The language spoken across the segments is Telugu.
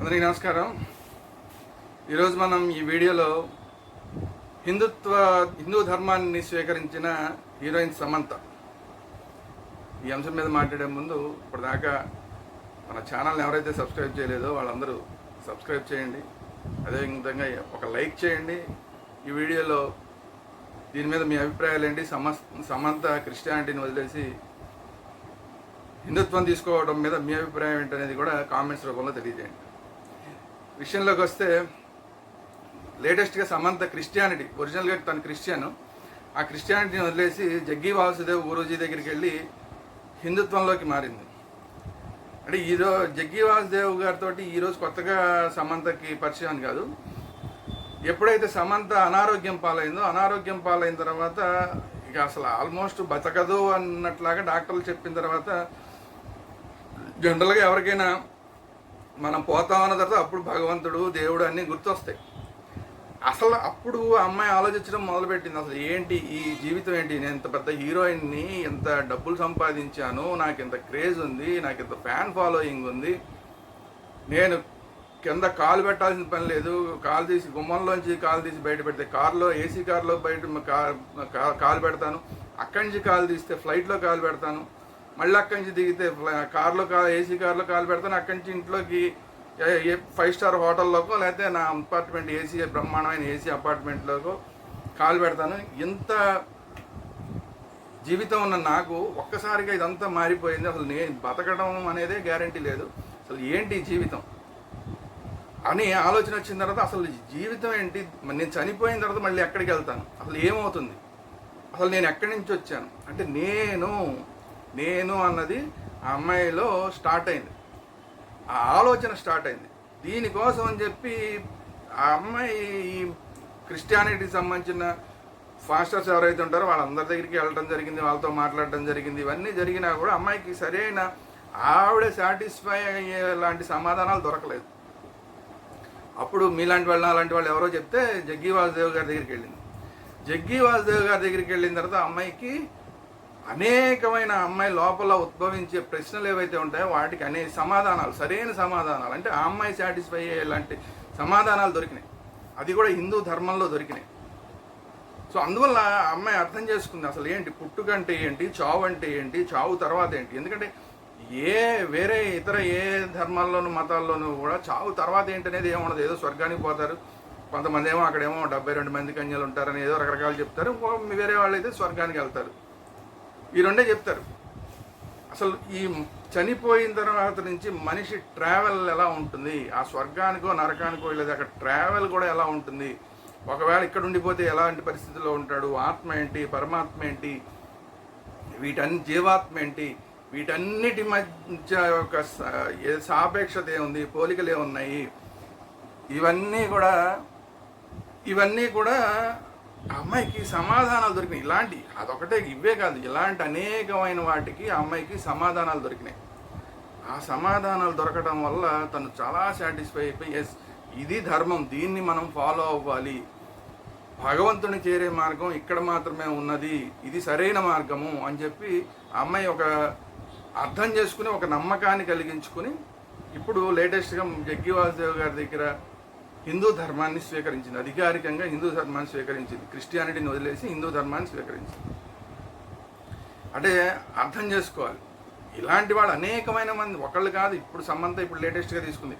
అందరికీ నమస్కారం. ఈరోజు మనం ఈ వీడియోలో హిందుత్వ హిందూ ధర్మాన్ని స్వీకరించిన హీరోయిన్ సమంత. ఈ అంశం మీద మాట్లాడే ముందు ఇప్పటిదాకా మన ఛానల్ని ఎవరైతే సబ్స్క్రైబ్ చేయలేదో వాళ్ళందరూ సబ్స్క్రైబ్ చేయండి. అదేవిధంగా ఒక లైక్ చేయండి. ఈ వీడియోలో దీని మీద మీ అభిప్రాయాలు ఏంటి? సమ సమంత క్రిస్టియానిటీని వదిలేసి హిందుత్వం తీసుకోవడం మీద మీ అభిప్రాయం ఏంటనేది కూడా కామెంట్స్ రూపంలో తెలియజేయండి. విషయంలోకి వస్తే లేటెస్ట్గా సమంత క్రిస్టియానిటీ ఒరిజినల్గా తను క్రిస్టియన్. ఆ క్రిస్టియానిటీని వదిలేసి జగ్గి వాసుదేవ్ గురూజీ దగ్గరికి వెళ్ళి హిందుత్వంలోకి మారింది. అంటే ఈరోజు జగ్గి వాసుదేవ్ గారితో ఈరోజు కొత్తగా సమంతకి పరిచయం అని కాదు. ఎప్పుడైతే సమంత అనారోగ్యం పాలైందో అనారోగ్యం పాలైన తర్వాత ఇక అసలు ఆల్మోస్ట్ బతకదు అన్నట్లాగా డాక్టర్లు చెప్పిన తర్వాత జనరల్గా ఎవరికైనా మనం పోతాం అన్న తర్వాత అప్పుడు భగవంతుడు దేవుడు అన్నీ గుర్తొస్తాయి. అసలు అప్పుడు ఆ అమ్మాయి ఆలోచించడం మొదలుపెట్టింది. అసలు ఏంటి ఈ జీవితం ఏంటి? నేను ఇంత పెద్ద హీరోయిన్ని ఎంత డబ్బులు సంపాదించాను నాకు ఇంత క్రేజ్ ఉంది నాకు ఇంత ఫ్యాన్ ఫాలోయింగ్ ఉంది. నేను కింద కాలు పెట్టాల్సిన పని లేదు. కాలు తీసి గుమ్మంలోంచి కాలు తీసి బయట పెడితే కారులో ఏసీ కార్లో బయట కాలు పెడతాను. అక్కడి నుంచి కాలు తీస్తే ఫ్లైట్లో కాలు పెడతాను. మళ్ళీ అక్కడి నుంచి దిగితే కార్లో కా ఏసీ కార్లో కాలు పెడతాను అక్కడి నుంచి ఇంట్లోకి ఏ- ఫైవ్ స్టార్ హోటల్లోకో లేకపోతే నా అపార్ట్మెంట్ ఏసీ బ్రహ్మాండమైన ఏసీ అపార్ట్మెంట్లోకో కాలు పెడతాను. ఇంత జీవితం ఉన్న నాకు ఒక్కసారిగా ఇదంతా మారిపోయింది. అసలు నేను బతకడం అనేదే గ్యారంటీ లేదు. అసలు ఏంటి జీవితం? అని ఆలోచన వచ్చిన తర్వాత అసలు జీవితం ఏంటి? నేను చనిపోయిన తర్వాత మళ్ళీ ఎక్కడికి వెళ్తాను? అసలు ఏమవుతుంది? అసలు నేను ఎక్కడి నుంచి వచ్చాను? అంటే నేను నేను అన్నది ఆ అమ్మాయిలో స్టార్ట్ అయింది. ఆ ఆలోచన స్టార్ట్ అయింది. దీనికోసం అని చెప్పి ఆ అమ్మాయి ఈ క్రిస్టియానిటీకి సంబంధించిన ఫాస్టర్స్ ఎవరైతే ఉంటారో వాళ్ళందరి దగ్గరికి వెళ్ళడం జరిగింది వాళ్ళతో మాట్లాడడం జరిగింది ఇవన్నీ జరిగినా కూడా అమ్మాయికి సరైన ఆవిడ సాటిస్ఫై అయ్యే లాంటి సమాధానాలు దొరకలేదు. అప్పుడు మీలాంటి వాళ్ళు అలాంటి వాళ్ళు ఎవరో చెప్తే జగ్గి వాసుదేవ్ గారి దగ్గరికి వెళ్ళింది. జగ్గి వాసుదేవ్ గారి దగ్గరికి వెళ్ళిన తర్వాత అమ్మాయికి అనేకమైన అమ్మాయి లోపల ఉద్భవించే ప్రశ్నలు ఏవైతే ఉంటాయో వాటికి అనే సమాధానాలు సరైన సమాధానాలు. అంటే ఆ అమ్మాయి సాటిస్ఫై అయ్యే లాంటి సమాధానాలు దొరికినాయి. అది కూడా హిందూ ధర్మంలో దొరికినాయి. సో అందువల్ల ఆ అమ్మాయి అర్థం చేసుకుంది అసలు ఏంటి పుట్టుక అంటే ఏంటి చావు అంటే ఏంటి చావు తర్వాత ఏంటి? ఎందుకంటే ఏ వేరే ఇతర ఏ ధర్మాల్లోనూ మతాల్లోనూ కూడా చావు తర్వాత ఏంటి అనేది ఏముండదు ఏదో స్వర్గానికి పోతారు. కొంతమంది ఏమో అక్కడేమో డెబ్బై రెండు మంది కన్యలు ఉంటారని ఏదో రకరకాలు చెప్తారు. వేరే వాళ్ళు అయితే స్వర్గానికి వెళ్తారు. ఈ రెండే చెప్తారు. అసలు ఈ చనిపోయిన తర్వాత నుంచి మనిషి ట్రావెల్ ఎలా ఉంటుంది? ఆ స్వర్గానికో నరకానికో లేదా అక్కడ ట్రావెల్ కూడా ఎలా ఉంటుంది? ఒకవేళ ఇక్కడ ఉండిపోతే ఎలాంటి పరిస్థితుల్లో ఉంటాడు? ఆత్మ ఏంటి? పరమాత్మ ఏంటి? వీటన్ని జీవాత్మ ఏంటి? వీటన్నిటి మధ్య ఒక ఏ సాపేక్షత ఏముంది? పోలికలు ఏమున్నాయి? ఇవన్నీ కూడా ఇవన్నీ కూడా అమ్మాయికి సమాధానాలు దొరికినాయి. ఇలాంటి అదొకటే ఇవే కాదు. ఇలాంటి అనేకమైన వాటికి అమ్మాయికి సమాధానాలు దొరికినాయి. ఆ సమాధానాలు దొరకడం వల్ల తను చాలా సాటిస్ఫై అయిపోయి ఎస్ ఇది ధర్మం దీన్ని మనం ఫాలో అవ్వాలి. భగవంతుని చేరే మార్గం ఇక్కడ మాత్రమే ఉన్నది ఇది సరైన మార్గము అని చెప్పి అమ్మాయి ఒక అర్థం చేసుకుని ఒక నమ్మకాన్ని కలిగించుకుని ఇప్పుడు లేటెస్ట్గా జగ్గి వాసుదేవ్ గారి దగ్గర హిందూ ధర్మాన్ని స్వీకరించింది. అధికారికంగా హిందూ ధర్మాన్ని స్వీకరించింది. క్రిస్టియానిటీని వదిలేసి హిందూ ధర్మాన్ని స్వీకరించింది. అంటే అర్థం చేసుకోవాలి. ఇలాంటి వాళ్ళు అనేకమైన మంది ఒకళ్ళు కాదు ఇప్పుడు సంబంధం ఇప్పుడు లేటెస్ట్గా తీసుకుంది.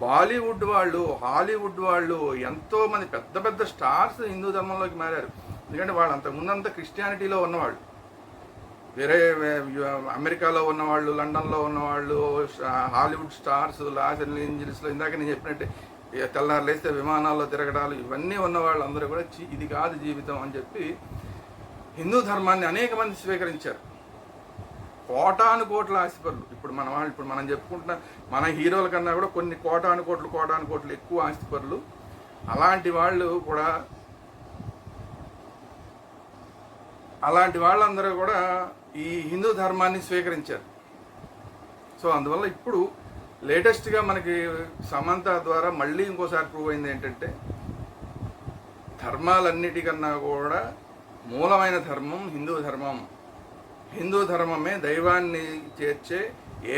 బాలీవుడ్ వాళ్ళు హాలీవుడ్ వాళ్ళు ఎంతో మంది పెద్ద పెద్ద స్టార్స్ హిందూ ధర్మంలోకి మారారు. ఎందుకంటే వాళ్ళు అంత ముందంతా క్రిస్టియానిటీలో ఉన్నవాళ్ళు. వేరే అమెరికాలో ఉన్నవాళ్ళు లండన్లో ఉన్నవాళ్ళు హాలీవుడ్ స్టార్స్ లాస్ ఏంజల్స్లో ఇందాక నేను చెప్పినట్టే తెల్లారు లేస్తే విమానాల్లో తిరగడాలు ఇవన్నీ ఉన్న అందరూ కూడా చి ఇది కాదు జీవితం అని చెప్పి హిందూ ధర్మాన్ని అనేక మంది స్వీకరించారు. కోటాను కోట్ల ఆస్తిపరులు. ఇప్పుడు మన వాళ్ళు ఇప్పుడు మనం చెప్పుకుంటున్న మన హీరోల కన్నా కూడా కొన్ని కోటాను కోట్లు కోటాను కోట్లు ఎక్కువ ఆస్తిపరులు. అలాంటి వాళ్ళు కూడా అలాంటి వాళ్ళందరూ కూడా ఈ హిందూ ధర్మాన్ని స్వీకరించారు. సో అందువల్ల ఇప్పుడు లేటెస్ట్గా మనకి సమంత ద్వారా మళ్ళీ ఇంకోసారి ప్రూవ్ అయింది ఏంటంటే ధర్మాలన్నిటికన్నా కూడా మూలమైన ధర్మం హిందూ ధర్మం. హిందూ ధర్మమే దైవాన్ని చేర్చే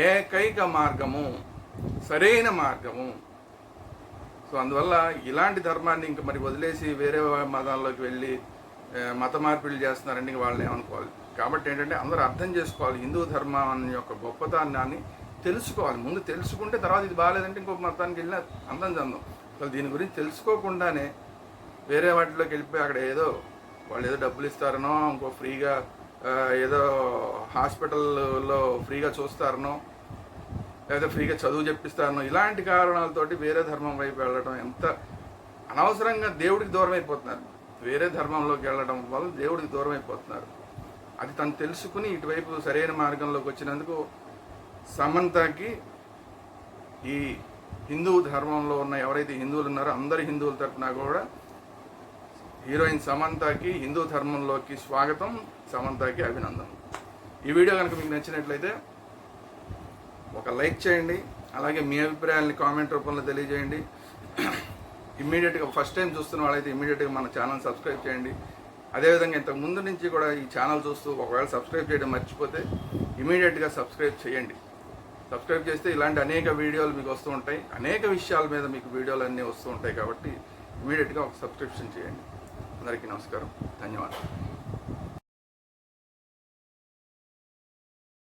ఏకైక మార్గము సరైన మార్గము. సో అందువల్ల ఇలాంటి ధర్మాన్ని ఇంక మరి వదిలేసి వేరే మతాల్లోకి వెళ్ళి మత మార్పిడి చేస్తున్నారండి ఇంక వాళ్ళని ఏమనుకోవాలి. కాబట్టి ఏంటంటే అందరూ అర్థం చేసుకోవాలి హిందూ ధర్మం యొక్క గొప్పతనాన్ని తెలుసుకోవాలి. ముందు తెలుసుకుంటే తర్వాత ఇది బాగాలేదంటే ఇంకొక మతానికి వెళ్ళినా అందం చందం. అసలు దీని గురించి తెలుసుకోకుండానే వేరే వాటిలోకి వెళ్ళిపోయి అక్కడ ఏదో వాళ్ళు ఏదో డబ్బులు ఇస్తారనో ఇంకో ఫ్రీగా ఏదో హాస్పిటల్లో ఫ్రీగా చూస్తారనో లేదా ఫ్రీగా చదువు చెప్పిస్తారనో ఇలాంటి కారణాలతోటి వేరే ధర్మం వైపు వెళ్ళడం ఎంత అనవసరంగా దేవుడికి దూరం అయిపోతున్నారు. వేరే ధర్మంలోకి వెళ్ళడం వల్ల దేవుడికి దూరం అయిపోతున్నారు. అది తను తెలుసుకుని ఇటువైపు సరైన మార్గంలోకి వచ్చినందుకు సమంతకి ఈ హిందూ ధర్మంలో ఉన్న ఎవరైతే హిందువులు ఉన్నారో అందరి హిందువుల తరఫున కూడా హీరోయిన్ సమంతకి హిందూ ధర్మంలోకి స్వాగతం సమంతకి అభినందన. ఈ వీడియో కనుక మీకు నచ్చినట్లయితే ఒక లైక్ చేయండి అలాగే మీ అభిప్రాయాలని కామెంట్ రూపంలో తెలియజేయండి. ఇమ్మీడియట్గా ఫస్ట్ టైం చూస్తున్న వాళ్ళైతే ఇమ్మీడియట్గా మన ఛానల్ సబ్స్క్రైబ్ చేయండి. అదేవిధంగా ఇంతకు ముందు నుంచి కూడా ఈ ఛానల్ చూస్తూ ఒకవేళ సబ్స్క్రైబ్ చేయడం మర్చిపోతే ఇమీడియట్గా సబ్స్క్రైబ్ చేయండి. సబ్స్క్రైబ్ చేస్తే ఇలాంటి అనేక వీడియోలు మీకు వస్తూ ఉంటాయి. అనేక విషయాల మీద మీకు వీడియోలు అన్నీ వస్తూ ఉంటాయి కాబట్టి ఇమీడియట్గా ఒక సబ్స్క్రిప్షన్ చేయండి. అందరికీ నమస్కారం. ధన్యవాదాలు.